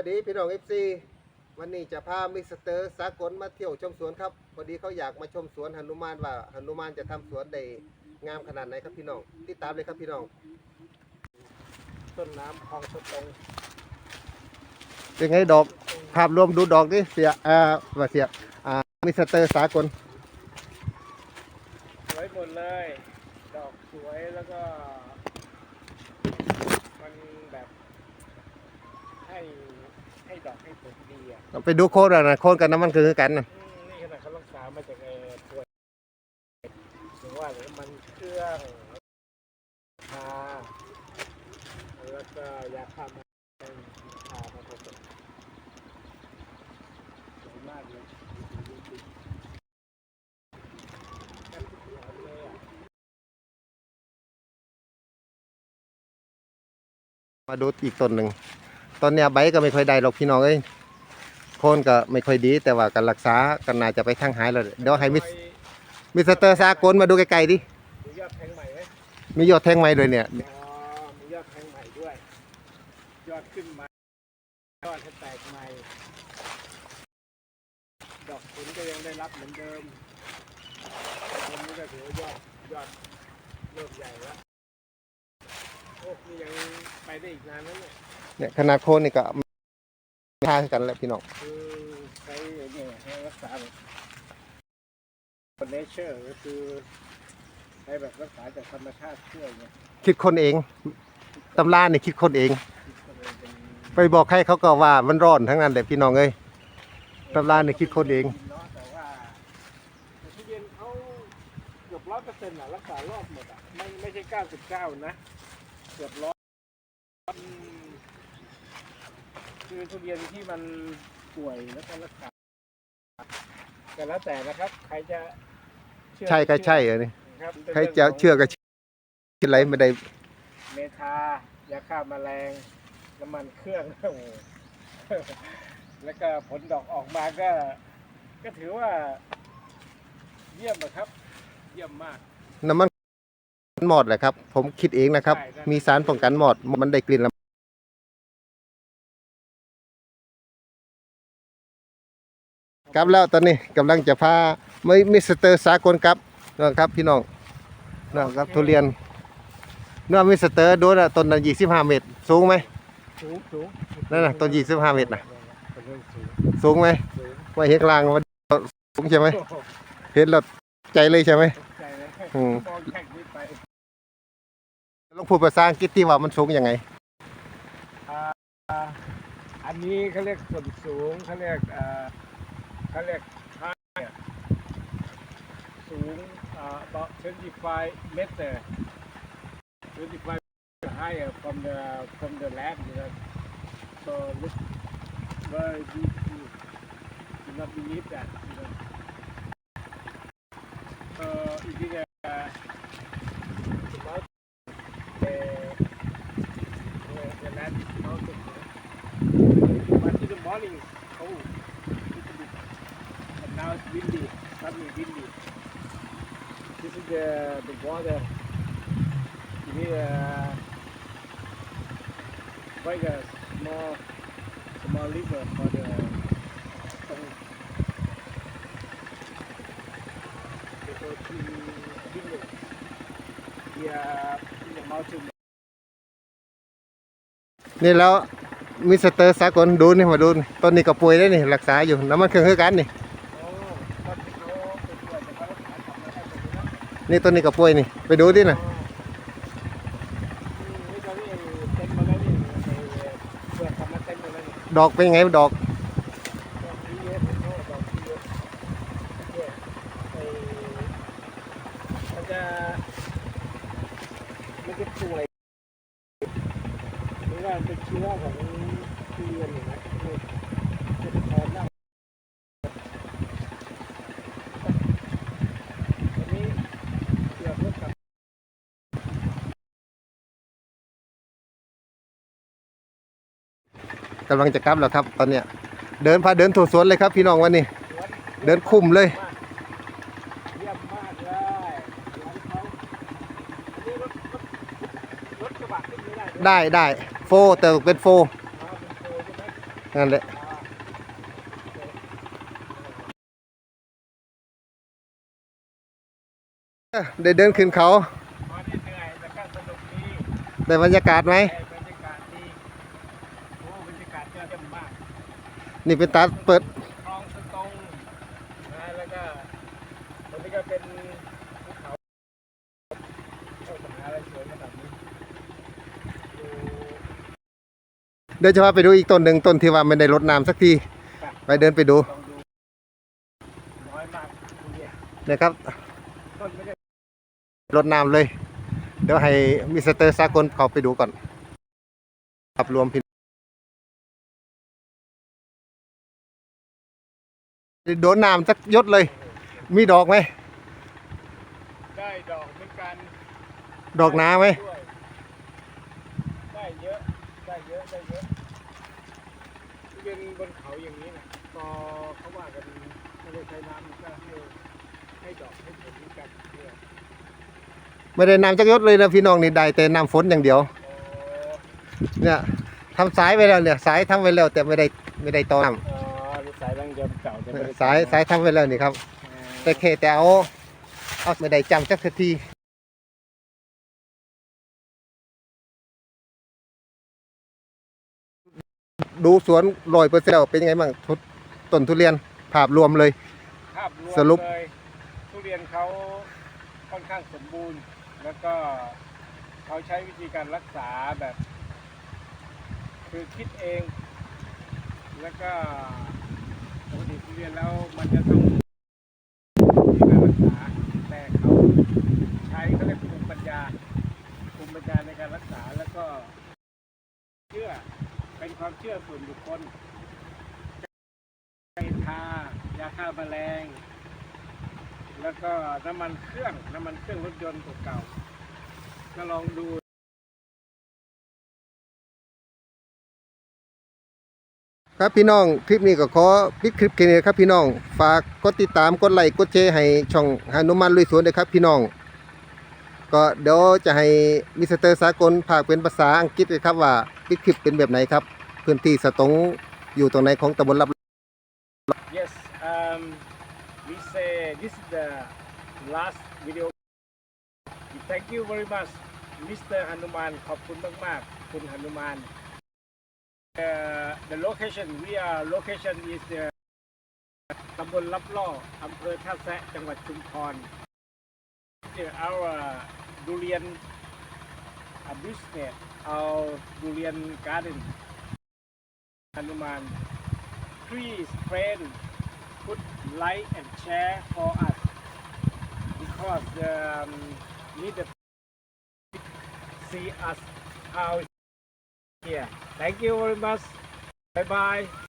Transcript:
วัสดีพี่น้องเอฟซีวันนี้จะพามิสเตอร์สากลมาเที่ยวชมสวนครับพอดีเขาอยากมาชมสวนหนุมานว่าหนุมานจะทำสวนได้งามขนาดไหนครับพี่น้องติดตามเลยครับพี่น้อง ต้นน้ำคลองสตงเป็นไงดอกภาพรวมดูดอกดิเสียอ่าว่าเสียอ่ามิสเตอร์สากลสวยหมดเลย ดอกสวยแล้วก็ มันแบบให้ ให้ดอกให้ผลดีอะไปดูโคนอะนะโคนกันน้ำมันคือกันนะอืมนี่ขนาดเขารักษามาจากไอ้ป่วยหรือว่าหรือมันเครื่องทาแล้วก็ยาฆ่าแมลงทามาผสมสวยมากเลยมาดูอีกต้นหนึ่ง ตอนเนี้ยใบก็ไม่ค่อยได้หรอกพี่น้องเอ้ยโคนก็ไม่ค่อยดีแต่ว่าการรักษากันน่าจะไปทางหายแล้วเดี๋ยวให้มิสมิสเตอร์สากลมาดูไกลๆดิมียอดแทงใหม่ไหมมียอดแทงไหมด้วยเนี่ย อ๋อมียอดแทงใหม่ด้วย ยอดขึ้นมายอดจะแตกใหม่ ดอกผลก็ยังได้รับเหมือนเดิมตอนนี้ก็ถือว่ายอดยอดเริ่มใหญ่แล้วโอ้นี่ยังไปได้อีกนานนั้นเนี่ย เนี่ยขนาดโคนนี่ก็ไม่ค่ากันแล้วพี่น้องคือใช้ไอ้เนี่ยให้รักษาแบบเนเชอร์ก็คือใช้แบบรักษาจากธรรมชาติช่วยเนี่ยคิดคนเองตำรานี่คิดคนเองก็เลยเป็นไปบอกใครเขาก็ว่ามันร้อนทั้งนั้นแหละพี่น้องเอ้ยตำรานี่คิดคนเองเนาะแต่ว่าแต่ทุเรียนเขาเกือบร้อยเปอร์เซ็นต์อะรักษารอบหมดอะไม่ไม่ใช่เก้าสิบเก้านะ เกือบร้อยอืม คือทุเรียนที่มันป่วยแล้วก็รักษาแต่แล้วแต่นะครับ ใครจะเชื่อใช่ก็ใช่เออนี่ครับใครจะเชื่อก็เชื่อคิดอะไรไม่ได้เมทายาฆ่าแมลงน้ำมันเครื่องโอ้โหแล้วก็ผลดอกออกมาก็ ก็ถือว่า เยี่ยมนะครับ เยี่ยมมาก น้ำมันหมอดแหละครับ ผมคิดเองนะครับใช่ใช่มีสารป้องกันหมอดมันได้กลิ่นแล้ว ครับแล้วตอนนี้กำลังจะพาไม่มิสเตอร์สากลครับนะครับ พี่น้องนะครับทุเรียนเนื้อมิสเตอร์โดนอะต้นนั้นยี่สิบห้าเมตร สูงไหมสูงสูงนั่นน่ะต้น25เมตรน่ะต้นเรื่องสูงสูงไหมสูงว่าเห็นกลางมันสูงใช่ไหมโอ้โหเห็นแล้วใจเลยใช่ไหมตกใจเลยอืมมองแข่งนี้ไปลองพูดภาษาอังกฤษที่ว่ามันสูงยังไง อ่าอันนี้เขาเรียกส่วนสูงเขาเรียกอ่า เขาเรียก high อะสูงอ่า about 25 meter 25 higher from the from the land you know so look very deep you do not believe that you know so it is a the water ini uh, quite a small small river for the they go to Vineyard. We are in the mountain นี่แล้วมิสเตอร์สากลดูนี่มาดูนี่ต้นนี้ก็ป่วยได้นี่รักษาอยู่น้ำมันเครื่องคือกันนี่ โอ้ตอน นี่ต้นนี้ก็ป่วยนี่ ไปดูดินะนี่ตอนนี้เต็มมาแล้วนี่เปลือกเต็มหมดแล้วนี่ดอกเป็นไงดอกดอกปีเยอะผมโทษดอกที่เยอะเนี่ยไอ้มันจะมันจะป่วยหรือว่าเป็นเชื้อของทุเรียนอยู่นะเนี่ยจะเป็นคอเน่าอันนี้เกี่ยวกับ กำลังจะกลับแล้วครับ ตอนเนี้ย เดินพาเดินทั่วสวนเลยครับ พี่น้องวันนี้ เดินคุมเลย เยี่ยมมากเลยสวนเขาอันนี้รถรถรถกระบะขึ้นไม่ได้ด้วยได้ได้โฟแต่เป็นโฟอ๋อเป็นโฟใช่ไหมนั่นแหละ ได้เดินขึ้นเขาได้เหนื่อยแต่ก็สนุกดีได้บรรยากาศไหม ได้บรร บรรยากาศยอดเยี่ยมากนี่เป็นตาเปิดคลองสตงนะแล้วก็ตรงนี้ก็เป็นภูเขาโอ้ปัญหาอะไรสวยขนาดนี้ดูเดี๋ยวจะพาไปดูอีกต้นหนึ่งต้นที่ว่าไม่ได้รดน้ำสักทีไปเดินไปดูลองดูน้อยมากทุเรียนะครับต้นไม่ได้รดน้ำเลย เดี๋ยวให้มิสเตอร์สากลเขาไปดูก่อนครับรวมพี่ โดนน้ำสักยศเลย มีดอกไหม ได้ดอกเหมือนกันดอกนาไหม ด้วยได้เยอะ ได้เยอะ ได้เยอะทุเรียนบนเขาอย่างนี้นะพอเขาว่ากันไม่ได้ใช้น้ำมันก็ให้ให้ดอกให้ผลเหมือนกันเนี่ยไม่ได้น้ำจักยศเลยนะพี่น้องนี่ได้แต่น้ำฝนอย่างเดียวโอ้เนี่ยทำสายไว้แล้วเนี่ยสายทำไว้แล้วแต่ไม่ได้ไม่ได้ต่อน้อ๋ อนี่สายดั้งเดิมเก่าแต่ไม่ได้ำสายสายทำไว้แล้วนี่ครับ แต่แค่แต่เอาเอาไม่ได้จำจักสักทีดูสวนลอยเปอร์เซ็นต์เป็นยังไงบ้างทุต้นทุเรียนภาพรวมเลย ภาพรวมสรุป เลยทุเรียนเขาค่อนข้างสมบูรณ์ แล้วก็เขาใช้วิธีการรักษาแบบ คือคิดเอง แล้วก็ ปกติทุเรียนแล้วมันจะต้องมีการรักษาแต่เขาใช้เขาเรียกภูมิปัญญาภูมิปัญญาในการรักษาแล้วก็เชื่อเป็นความเชื่อส่วนบุคคลให้ทายาฆ่าแมลง แล้วก็น้ำมันเครื่องน้ำมันเครื่องรถยนต์เก่าๆก็ลองดู ครับพี่น้องคลิปนี้ก็ขอปิดคลิปแค่นี้ครับพี่น้อง ฝากกดติดตามกดไลค์กดแชร์ให้ช่องหานุมันลุยสวนด้วยครับพี่น้อง ก็เดี๋ยวจะให้มิสเตอร์สากลภาคเป็นภาษาอังกฤษเลยครับว่าปิดคลิปเป็นแบบไหนครับ พื้นที่สตงอยู่ตรงไหนของตำบลรับ yes um we say this is the last video thank you very much Mr. Hanuman ขอบคุณมากๆ คุณหนุมาน uh, the location we are location is the ตำบลลับล่ออำเภอท่าแซะจังหวัดชุมพร our durian uh, business our durian garden หนุมาน please friend put like and share for us because um, need to see us how here thank you very much. Bye bye